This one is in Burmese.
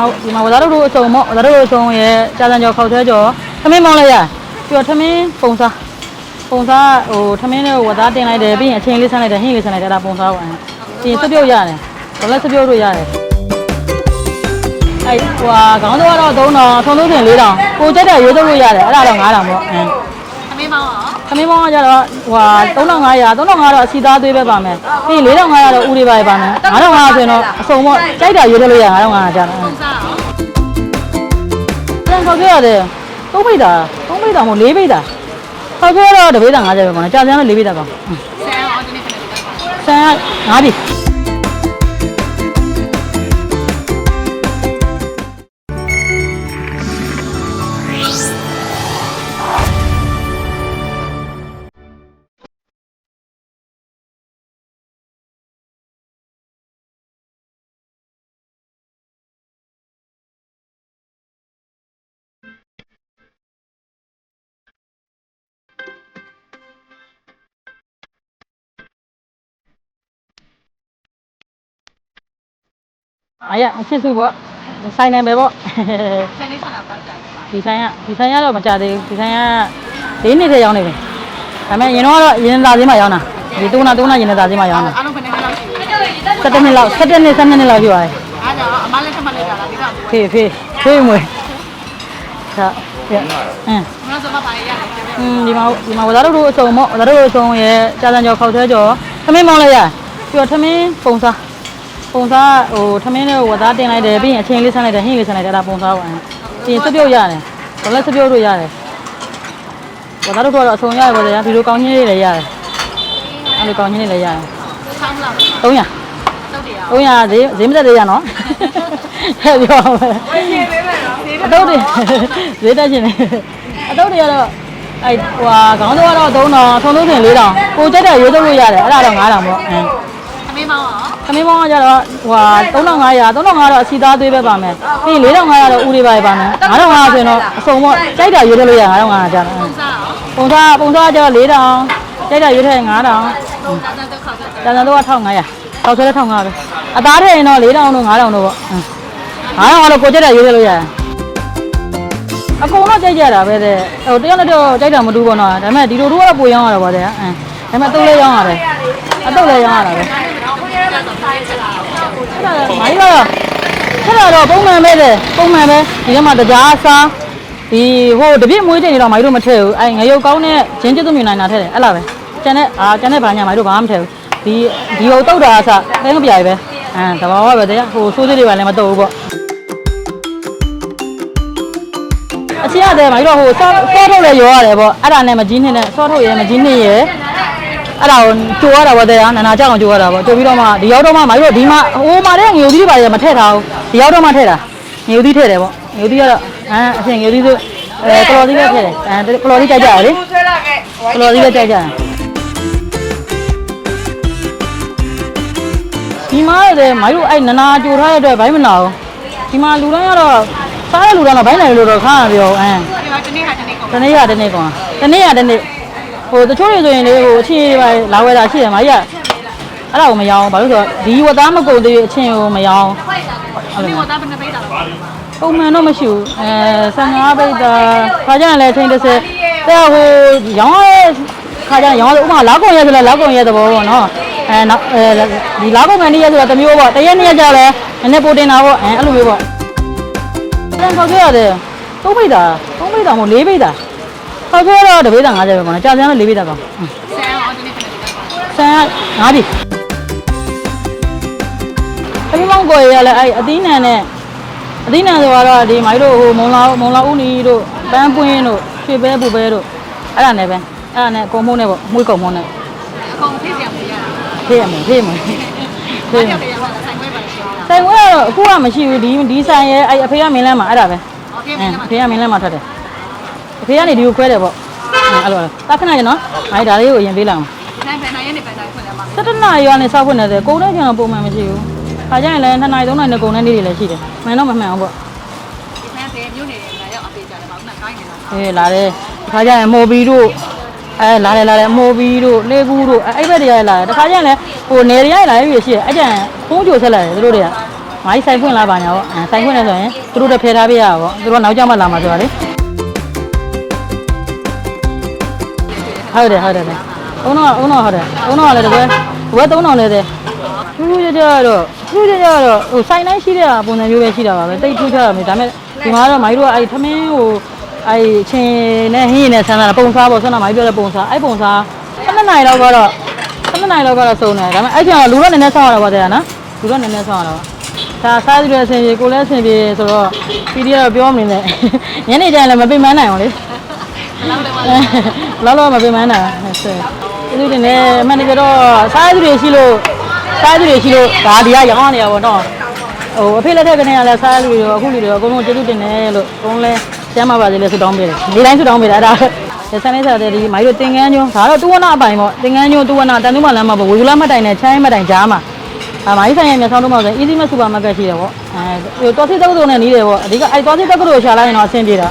မှာဒီမှာဝါသားတို့အစုံပေါ့ဝါသားတို့အစုံရဲ့ကြာစံကျော်ခောက်သေးကျော်ထမင်းမောင်းလိုက်ရပြီးတော့ထမင်းပုံစားပုံစားဟိုထမင်းနဲ့ဝါသားတင်လိုက်တယ်ပြီးရင်အချင်းလေးဆန်းလိုက်တယ်ဟင်းလေးဆန်းလိုက်တယ်အဲ့ဒါပုံစားပေါ့ပြီးရင်စပြုတ်ရတယ်ဘာလဲစပြုတ်တို့ရတယ်အဲ့ဟိုခေါင်းတော့တော့3000ထုံလို့တင်4000ကိုကြက်တဲ့ရိုးထုတ်လို့ရတယ်အဲ့ဒါတော့9000ပေါ့အင်း သမီးမောင်းရောခမင်းမောင်းကကြတော့ဟို3500 3500တော့အစီသားသွေးပဲပါမယ်ပြီးရင်4500တော့ဥတွေပါပါမယ်9500ဆိုရင်တော့အစုံပေါ့ကြိုက်တာရိုးထုတ်လို့ရ9500ကျတော့ပုံစားရောပြန်ခေါက်ခဲ့ရတယ်သုံးပိတ်တာသုံးပိတ်တာမဟုတ်လေးပိတ်တာခေါက်ခဲ့တော့တပိတ်တာ50ပဲပေါ့နော်ကြာစံတော့လေးပိတ်တာပေါ့ဆန်ရောဒီနေ့ခဏလေးတော့ဆန်က9ပြီ အားရအဖြစ်စုပေါ့ဆိုင်နေပဲပေါ့ဆန်လေးဆက်လာပတ်တယ်ဒီဆိုင်ကဒီဆိုင်ကတော့မကြသေးဘူးဒီဆိုင်က၄နှစ်ထဲရောက်နေပြီဒါပေမဲ့ရင်တော့ရင်သာသေးမှရောက်တာဒီတုံးနာတုံးနာရင်သာသေးမှရောက်တာအားလုံးဘယ်နှစ်လောက်ရှိလဲ17နှစ်လောက်17နှစ်17နှစ်လောက်ပြောရတယ်အားကြောင့်အမလည်းဆက်မလိုက်တာလားဒီကဖေးဖေးဖေးမွေသာပြအင်းမလို့ဆိုမှပါရရတယ်อืมဒီမှာဒီမှာဝါသားတို့အစုံပေါ့ဝါသားတို့အစုံရဲ့ကြာစံကျော်ခောက်သေးကျော်ထမင်းမောင်းလိုက်ရပြီးတော့ထမင်းပုံစား ပုံစားဟိုထမင်းနဲ့ဝါသားတင်လိုက်တယ်ပြီးရင်အချင်းလေးဆန်းလိုက်တယ်ဟင်းလေးဆန်းလိုက်တယ်အဲ့ဒါပုံစားပေါ့ပြီးရင်စပြုတ်ရတယ်ဘာလဲစပြုတ်တို့ရတယ်ဝါသားတို့ကတော့အစုံရတယ်ပေါ့ဗျာဒီလိုကောင်းကြီးလေးလည်းရတယ်အဲ့လိုကောင်းကြီးလေးလည်းရတယ်ဆောင်းလောက်300တုတ်တရား300ဈေးဈေးမတက်သေးရနော်ဟဲ့ပြောမယ်ပြေးပေးမယ်နော်ပြေးအတုတ်တွေဈေးတက်ရှင်နေအတုတ်တွေကတော့အဲဟိုဟာခေါင်းတော့ကတော့3000ထုံလို့တင်4000ကိုကြက်တဲ့ရိုးထုတ်လို့ရတယ်အဲ့ဒါတော့9000ပေါ့အင်းသမီးမောင်းရောခ မင်းမောင်းကကြတော့ဟိုဟာ3500 3500တော့အစီသားသွေးပဲပါမယ်ပြီးရင်4500တော့ဥတွေပါပါမယ်9500ဆိုရင်တော့အစုံပေါ့ကြိုက်တာရိုးထုတ်လို့ရ9500ကျတော့ပုံစားရောပုံသားပုံသားကကြတော့4000ကြိုက်တာရိုးထည့်9000ပုံစားတော့ခောက်တော့တန်တန်တော့1500တောက်ဆွဲ1500ပဲအသားထည့်ရင်တော့4000တို့9000တို့ပေါ့အင်း9000ကတော့ကိုကြက်တဲ့ရိုးထုတ်လို့ရတယ်အကုန်တော့ကြိုက်ကြတာပဲတဲ့ဟိုတယောက်နဲ့တယောက်ကြိုက်တာမတူဘူးပေါ့နော်ဒါပေမဲ့ဒီလိုတို့ကတော့ပိုရောင်းရတာပေါ့တဲ့အင်းဒါပေမဲ့အတုပ်လေးရောင်းရတယ်အတုပ်လေးရောင်းရတာပဲအဲ့ဒါမိုင်း ကတော့ဆက်လာတော့ပုံမှန်ပဲတဲ့ပုံမှန်ပဲဒီထဲမှာတကြားစားဒီဟိုတပြည့်မွေးချိန်နေတော့မိုင်းတို့မထည့်ဘူးအဲငရုတ်ကောင်းနဲ့ဂျင်းကျသူမြင်နိုင်တာထည့်တယ်အဲ့လားပဲကျန်တဲ့အာကျန်တဲ့ဘာညာမိုင်းတို့ဘာမှမထည့်ဘူးဒီဒီဟိုတုတ်တာအစတဲမပြရပဲအဲတဘာဝပဲတဲ့ဟိုဆိုးသေးတွေပါလည်းမတုတ်ဘူးပေါ့အချင်းရတယ်မိုင်းတို့ဟိုစောစောထုတ်လည်းရောရတယ်ပေါ့အဲ့ဒါနဲ့မကြီးနှစ်နဲ့စောထုတ်ရဲမကြီးနှစ်ရဲ အဲ့ဒါကိုကြိုရတာပေါ့တရားနာနာကြောက်အောင်ကြိုရတာပေါ့ကြိုပြီးတော့မှဒီရောက်တော့မှမိုင်းတို့ဒီမှာဟိုမှာတဲ့ငွေသီးတွေပါရမထည့်ထားဘူးဒီရောက်တော့မှထည့်တာငွေသီးထည့်တယ်ပေါ့ငွေသီးကတော့အဲအရှင်ငွေသီးဆိုအဲကလော်သီးပဲထည့်တယ်အဲကလော်သီးကြိုက်ကြရလေကလော်သီးပဲကြိုက်ကြရဒီမှာတဲ့မိုင်းတို့အဲ့နာနာကြိုထားတဲ့အတွက်ဘိုင်းမနာဘူးဒီမှာလူတိုင်းကတော့စားတဲ့လူတိုင်းတော့ဘိုင်းနိုင်လို့တော့ခါရပြောအဲဒီမှာတနေ့ဟာတနေ့ကုန်တနေ့ရတနေ့ကွာတနေ့ရတနေ့ ဟိုတချို့တွေဆိုရင်လေဟိုအချင်းတွေလာဝဲတာရှိတယ်မကြီးကအဲ့ဒါကိုမရောင်းဘာလို့ဆိုတော့ဒီဝတ်သားမကုန်သေးအချင်းကိုမရောင်းသမီးဝတ်သားဘယ်နှပိတ်တာလဲပုံမှန်တော့မရှိဘူးအဲ15ပိတ်တာခါကြရင်လည်းအချင်း30တဲ့ဟိုရောင်းရခါကြရင်ရောင်းဥပမာလောက်ကုန်ရဲဆိုလဲလောက်ကုန်ရဲသဘောပေါ့နော်အဲနောက်အဲဒီလောက်ကုန်ကန်နေရဲဆိုတော့တစ်မျိုးပေါ့တရက်နှစ်ရက်ကြလဲနည်းနည်းပိုတင်တာပေါ့အဲအဲ့လိုမျိုးပေါ့ပြန်ခေါက်ခဲ့ရတယ်သုံးပိတ်တာသုံးပိတ်တာမဟုတ်လေးပိတ်တာ ခေါက်ခဲ့တော့တပိတ်တာ50ပဲပေါ့နော်ကြာစံတော့လေးပိတ်တာပေါ့ ဆန်ရောဒီနေ့ခဏလေးတော့ ဆန်က9ပြီအပြီးမောင်းကိုရရလဲအဲ့အသီးနံနဲ့အသီးနံဆိုတော့ဒီမိုင်းတို့ဟိုမုံလာမုံလာဦးနီတို့ပန်းပွင်းတို့ရွှေပဲပူပဲတို့အဲ့ဒါနဲ့ပဲအဲ့ဒါနဲ့ကုံမုံနဲ့ပေါ့မွေးကုံမုံနဲ့ အကုန်ဖိစီရမရတာ ဖေးရမယ်ဖေးရမယ် ဘာ ဖေးရ ကြော မယ် င့်လဲဟောဆိုင်ခွဲပါရှိတာ တိုင်ဝဲကတော့အခုကမရှိဘူးဒီဒီဆိုင်ရဲ့အဲ့အဖေကမင်းလန်းမှာအဲ့ဒါပဲ โอเค အဲ ပြီ အဖေကမင်းလန်းမှာထွက်တယ် အဖေကနေဒီကိုခွဲတယ်ပေါ့အဲ့လိုတာခဏကျနော်အဲ့ဒါလေးကိုအရင်ပေးလိုက်အောင်နိုင်ပဲနိုင်ရနေပဲနိုင်ခွင့်လဲမှာ17နာရီကနေစောက်ဖွင့်နေတယ်ကုန်တဲ့ကျန်တော့ပုံမှန်မရှိဘူး။ခါကျရင်လည်း2နာရီ3နာရီနဲ့ကုန်တဲ့နေ့တွေလည်းရှိတယ်။မှန်တော့မမှန်ဘူးပေါ့ဒီဖန်တဲ့မြို့နေတယ်ငါရောက်အပေးကြတယ်ဘာလို့လဲကိုင်းနေတာ။အေးလာတယ်။ခါကျရင်မော်ဘီတို့အဲလာတယ်လာတယ်မော်ဘီတို့လေကူတို့အဲအဲ့ဘက်တွေကလည်းလာတယ်။တခါကျရင်လည်းဟိုနေတွေကလည်းလာရပြီရှိတယ်။အဲ့ကျရင်ဖုန်းကြိုဆက်လာတယ်သူတို့တွေကမိုင်းဆိုင်ဖွင့်လာပါညာပေါ့အဲဆိုင်ဖွင့်နေဆိုရင်သူတို့တော့ဖယ်ထားပြရတာပေါ့သူတို့နောက်ကျမှလာမှာဆိုတာလေ ဟုတ်တယ်ဟုတ်တယ်အုံတော့အုံတော့ဟုတ်တယ်အုံတော့လည်းတပွဲတပွဲ3000လဲတဲ့ထူးထူးကြကြတော့ထူးထူးကြကြတော့ဟိုဆိုင်တိုင်းရှိတဲ့ပုံစံမျိုးပဲရှိတာပါပဲတိတ်ထူးခြားတာမျိုးဒါပေမဲ့ဒီမှာတော့မိုင်းတို့ကအဲ့ထမင်းဟိုအဲ့ချင်းနဲ့ဟင်းရည်နဲ့ဆန်းတာပုံစားပေါ့ဆန်းတာမိုင်းပြောတဲ့ပုံစားအဲ့ပုံစား7နိုင်လောက်ကတော့7နိုင်လောက်ကတော့စုံတယ်ဒါပေမဲ့အဲ့ကျတော့လူတော့နည်းနည်းဆောင်းရတာပေါ့တဲ့နော်လူတော့နည်းနည်းဆောင်းရတာပေါ့ဒါစားကြည့်ရအဆင်ပြေကိုလည်းအဆင်ပြေဆိုတော့ပီဒီကတော့ပြောမနေနဲ့ညနေကျရင်လည်းမပိမန်းနိုင်အောင်လေ လောက်တော့ပါလောလောမပင်မန်းတာဆက်သူတွေနဲ့အမှန်တကယ်တော့စားသူတွေရှိလို့စားသူတွေရှိလို့ဒါဒီကရောင်းရနေတာပေါ့နော်ဟိုအဖေလက်ထက်ကနေကလည်းစားသူတွေရောအခုလူတွေရောအကုန်လုံးကျေးဇူးတင်တယ်လို့အကုန်လုံးလဲကျမ်းပါပါစေလဲဆုတောင်းပေးတယ်ဒီတိုင်းဆုတောင်းပေးတယ်အဲ့ဒါဆန်းနေစားတဲ့ဒီမိုင်းတို့တင်ကန်းကျွန်းဒါတော့တူဝနာအပိုင်ပေါ့တင်ကန်းကျွန်းတူဝနာတန်တူးမလမ်းမှာပေါ့ဝေဘူးလာမတိုင်နဲ့ချိုင်းမတိုင်ကြားမှာအမိုင်းဆိုင်ရဲ့မျက်စောင်းတို့မှာဆို easy mart supermarket ရှိတယ်ပေါ့အဲတော်စီတက္ကသိုလ်နဲ့နီးတယ်ပေါ့အဓိကအဲတော်စီတက္ကသိုလ်ကိုရှာလိုက်ရင်တော့အဆင်ပြေတာ